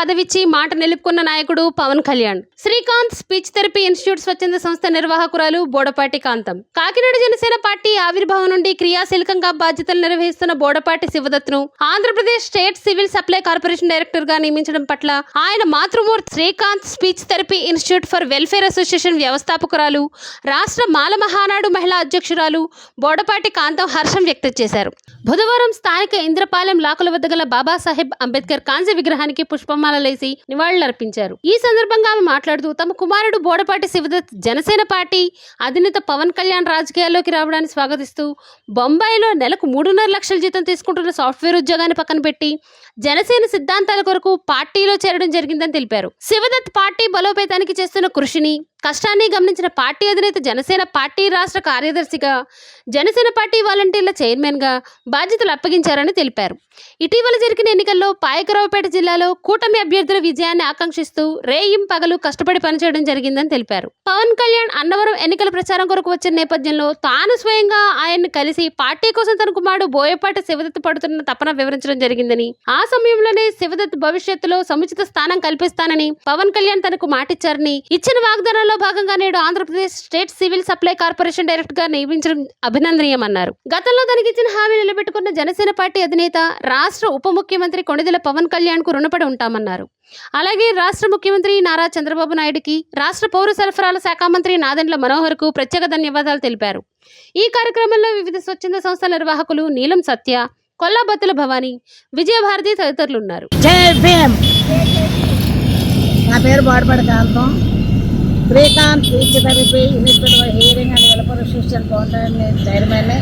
పదవిచ్చి మాట నిలుపుకున్న నాయకుడు Pawan Kalyan. Srikanth speech therapy institute స్వచ్ఛంద సంస్థ నిర్వాహకురాలు బోడపాటి కాంతం. కాకినాడ జనసేన పార్టీ ఆవిర్భావం నుండి క్రియాశీలకంగా బాధ్యతలు నిర్వహిస్తున్న Bodapati శివదత్ను Andhra Pradesh state civil supply corporation డైరెక్టర్గా నియమించడం పట్ల ఆయన మాతృమూర్తి Srikanth speech therapy institute for welfare association వ్యవస్థాపకురాలు రాష్ట్ర మాల మహానాడు మహిళా అధ్యక్షురాలు బోడపాటి కాంతం హర్షం వ్యక్తం చేశారు. బుధవారం స్థానిక ఇంద్రపాలెం లాకుల వద్ద గల బాబాసాహెబ్ అంబేద్కర్ కాంస్య విగ్రహానికి పూలమాలలేసి నివాళులర్పించారు. ఈ సందర్భంగా ఆమె మాట్లాడుతూ తమ కుమారుడు బోడపాటి శివదత్ జనసేన పార్టీ అధినేత పవన్ కళ్యాణ్ రాజకీయాల్లోకి రావడాన్ని స్వాగతిస్తూ బొంబాయిలో నెలకు మూడున్నర లక్షల జీతం తీసుకుంటున్న సాఫ్ట్వేర్ ఉద్యోగాన్ని పక్కన పెట్టి జనసేన సిద్ధాంతాల కొరకు పార్టీలో చేరడం జరిగిందని తెలిపారు. శివదత్ పార్టీ బలోపేతానికి చేస్తున్న కృషిని కష్టాన్ని గమనించిన పార్టీ అధినేత జనసేన పార్టీ రాష్ట్ర కార్యదర్శిగా జనసేన పార్టీ వాలంటీర్ల చైర్మన్గా బాధ్యతలు అప్పగించారని తెలిపారు. ఇటీవల జరిగిన ఎన్నికల్లో పాయకరావుపేట జిల్లాలో కూటమి అభ్యర్థుల విజయాన్ని ఆకాంక్షిస్తూ రేయిం పగలు కష్టపడి పనిచేయడం జరిగిందని తెలిపారు. పవన్ కళ్యాణ్ అన్నవరం ఎన్నికల ప్రచారం కొరకు వచ్చిన నేపథ్యంలో తాను స్వయంగా ఆయన్ని కలిసి పార్టీ కోసం తన కుమారుడు బోయపాటి శివదత్ పడుతున్న తపన వివరించడం జరిగిందని ఆ సమయంలోనే శివదత్ భవిష్యత్తులో సముచిత స్థానం కల్పిస్తానని పవన్ కళ్యాణ్ తనకు మాటిచ్చారని ఇచ్చిన వాగ్దానాలు భాగంగా నేడు Andhra Pradesh state civil supply corporation డైరెక్టర్గా నియమించడం అభినందనీయమన్నారు. గతంలో తనకిచ్చిన హామీ నిలబెట్టుకున్న జనసేన పార్టీ అధినేత రాష్ట్ర ఉప ముఖ్యమంత్రి కొణిదెల పవన్ కళ్యాణ్కు రుణపడి ఉంటామన్నారు. అలాగే రాష్ట్ర ముఖ్యమంత్రి నారా చంద్రబాబు నాయుడుకి రాష్ట్ర పౌర సరఫరాల శాఖ మంత్రి నాదెండ్ల మనోహర్కు ప్రత్యేక ధన్యవాదాలు తెలిపారు. ఈ కార్యక్రమంలో వివిధ స్వచ్ఛంద సంస్థల నిర్వాహకులు నీలం సత్య కొల్లాబత్తుల భవానీ విజయభారతి తదితరులు ఉన్నారు నా పేరు Bodapati Kantham Srikanth speech therapy for hearing and welfare association founder చైర్మన్ని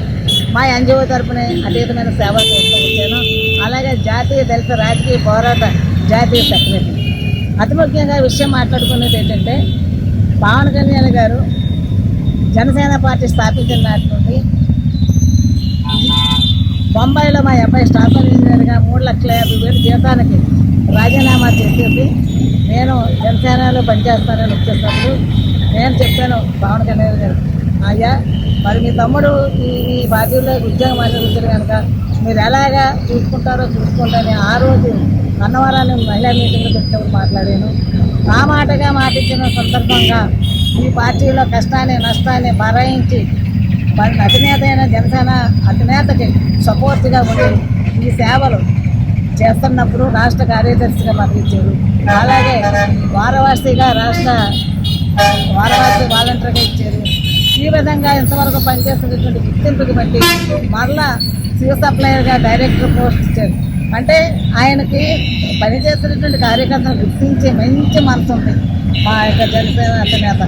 మా ఎన్జిఓ తరపున అతీతమైన సేవ చేస్తూ వచ్చాను. అలాగే జాతీయ దళిత రాజకీయ పోరాట జాతీయ సెక్రటరీ అతి ముఖ్యంగా విషయం మాట్లాడుకునేది ఏంటంటే పవన్ కళ్యాణ్ గారు జనసేన పార్టీ స్థాపించిన నాటి నుండి బొంబాయిలో మా అబ్బాయి స్టాఫ్ ఇంజనీర్గా మూడు లక్షల యాభై వేలు జీతానికి రాజీనామా చేసేసి నేను జనసేనలో పనిచేస్తానని వచ్చేసినప్పుడు నేను చెప్పాను పవన్ కళ్యాణ్ గారు అయ్యా మరి మీ తమ్ముడు ఈ ఈ పార్టీలో ఉద్యోగం అనేది కనుక మీరు ఎలాగా చూసుకుంటారో చూసుకుంటారని ఆ రోజు అన్నవరాన్ని మహిళా మీటింగ్లో పెట్టినప్పుడు మాట్లాడాను. ఆ మాటగా మాటిచ్చిన సందర్భంగా ఈ పార్టీలో కష్టాన్ని నష్టాన్ని భరాయించి అధినేత అయిన జనసేన అధినేతకి సపోర్ట్గా ఉండి ఈ సేవలు చేస్తున్నప్పుడు రాష్ట్ర కార్యదర్శిగా పంపించారు అలాగే వారవాసిగా రాష్ట్ర వారవాసి వాలంటీర్గా ఇచ్చారు. ఈ విధంగా ఇంతవరకు పనిచేస్తున్నటువంటి గుర్తింపుకి బట్టి మరలా సివిల్ సప్లయర్గా డైరెక్టర్ పోస్ట్ ఇచ్చారు. అంటే ఆయనకి పనిచేస్తున్నటువంటి కార్యకర్తను గుర్తించే మంచి మనసు ఉంది మా యొక్క జనసేన అధినేత.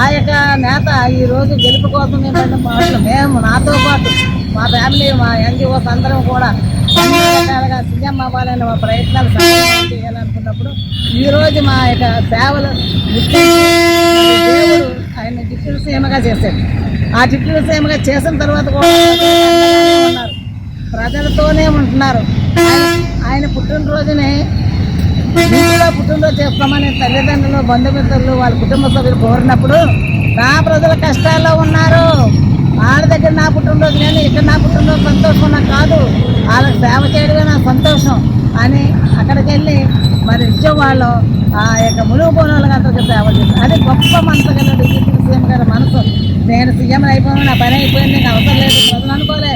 ఆ యొక్క నేత ఈరోజు గెలుపు కోసం ఏమైనా మాటలు మేము నాతో పాటు మా ఫ్యామిలీ మా ఎన్జిఓస్ అందరం కూడా అన్ని రకాలుగా సీఎం అవ్వాలని మా ప్రయత్నాలు చేయాలనుకున్నప్పుడు ఈరోజు మా యొక్క సేవలు దేవుడు ఆయన డిప్యూటీ సీమగా చేశాడు. ఆ డిప్యూటీ సీమగా చేసిన తర్వాత కూడా ఉన్నారు ప్రజలతోనే ఉంటున్నారు. ఆయన- ఆయన పుట్టినరోజుని ఇంట్లో పుట్టినరోజు చేస్తామని తల్లిదండ్రులు బంధుమిత్రులు వాళ్ళ కుటుంబ సభ్యులు కోరినప్పుడు నా ప్రజల కష్టాల్లో ఉన్నారు. వాళ్ళ దగ్గర నా పుట్టినరోజు నేను ఇక్కడ నా పుట్టినరోజు సంతోషం నాకు కాదు. వాళ్ళకి సేవ చేయడమే నా సంతోషం. అని అక్కడికి వెళ్ళి మరి ఇచ్చే వాళ్ళు ఆ యొక్క ములుగు వాళ్ళకి అందరికీ సేవ చేస్తారు. అది గొప్ప మనసు కదా డిప్యూటీ సీఎం గారి మనసు. నేను సీఎం అయిపోయాను నా పని అయిపోయింది నీకు అవసరం లేదు ప్రజలు అనుకోలే.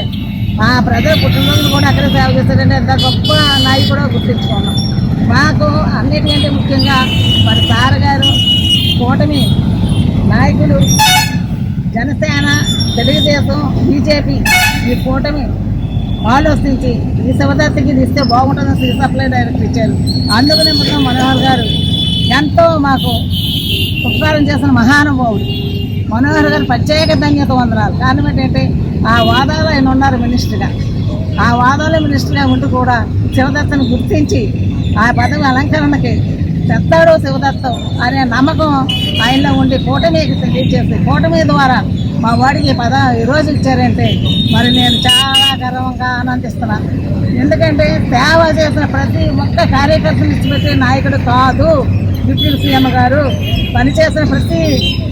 ఆ ప్రజల పుట్టినరోజులు కూడా అక్కడే సేవ చేస్తారంటే ఎంత గొప్ప నాయకుడో గుర్తించుకున్నాం. మాకు అన్నిటికంటే ముఖ్యంగా మరి సార్ గారు కూటమి నాయకులు జనసేన తెలుగుదేశం బీజేపీ ఈ కూటమి ఆలోచించి ఈ శివదత్తికి ఇది ఇస్తే బాగుంటుందని శ్రీ సప్లై డైరెక్టర్ ఇచ్చారు. అందుకనే మొత్తం మనోహర్ గారు ఎంతో మాకు ఉపకారం చేసిన మహానుభావుడు. మనోహర్ గారు ప్రత్యేక ధన్యత వందనాలు. కారణం ఏంటంటే ఆ వాదాలు ఆయన ఉన్నారు మినిస్టర్గా. ఆ వాదాల మినిస్టర్గా ఉంటూ కూడా శివదత్తను గుర్తించి ఆ పదవి అలంకరణకి తెస్తాడు శివదత్తం. అనే నమ్మకం. ఆయనలో ఉండి కూటమికి తెలియజేసి కూటమి ద్వారా మా వాడికి ఈ పద ఈరోజు ఇచ్చారంటే మరి నేను చాలా గర్వంగా ఆనందిస్తున్నాను ఎందుకంటే సేవ చేసిన ప్రతి ఒక్క కార్యకర్తను ఇచ్చిపెట్టే నాయకుడు కాదు డిప్యూటీ సీఎం గారు. పనిచేసిన ప్రతి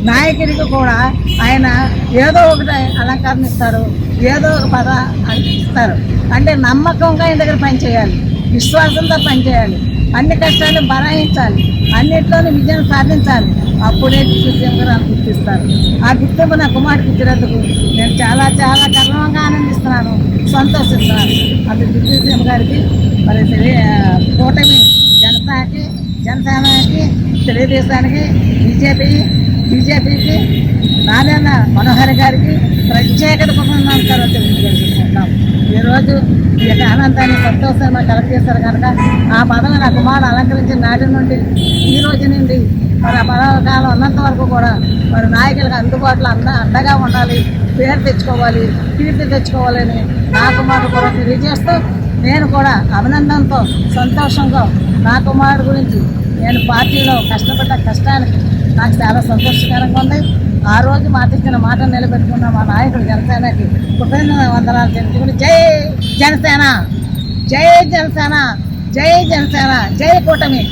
నాయకుడికి కూడా ఆయన ఏదో ఒకటి అలంకరణ ఇస్తారు. ఏదో ఒక పద ఇస్తారు. అంటే నమ్మకంగా ఆయన దగ్గర పనిచేయాలి విశ్వాసంతో పనిచేయాలి అన్ని కష్టాలు బరాయించాలి అన్నిట్లోనూ విజయం సాధించాలి. అప్పుడే సీఎం నాకు గుర్తిస్తారు. ఆ గుర్తింపు నా కుమారుడికి ఇచ్చినందుకు నేను చాలా చాలా గర్వంగా ఆనందిస్తున్నాను. సంతోషిస్తున్నాను. అది డిప్యూటీ గారికి మరి తెలియ కూటమి జనతాకి జనసేనకి తెలుగుదేశానికి బీజేపీ బీజేపీకి నారాయణ మనోహర్ గారికి ప్రత్యేక నమస్కారం తెలియజేసుకుంటాం ఈరోజు ఈ యొక్క ఆనందాన్ని సంతోషంగా కలెక్ట్ చేశారు కనుక ఆ పదవి నా కుమారుడు అలంకరించిన నాటి నుండి ఈ రోజు నుండి మరి ఆ పదవకాలం ఉన్నంత వరకు కూడా మరి నాయకులకు అందుబాటులో అంద అండగా ఉండాలి పేరు తెచ్చుకోవాలి కీర్తి తెచ్చుకోవాలని నా కుమారుడు కూడా తెలియజేస్తూ నేను కూడా అభినందనతో సంతోషంగా నా కుమారుడు గురించి నేను పార్టీలో కష్టపడ్డ కష్టానికి నాకు చాలా సంతోషకరంగా ఉంది. ఆ రోజు మాట ఇచ్చిన మాట నిలబెట్టుకున్న మా నాయకుడు జనసేనకి కుటుంబ వందనాలు తెలుసుకుని జై జనసేన జై జనసేన జై జనసేన జై కూటమి.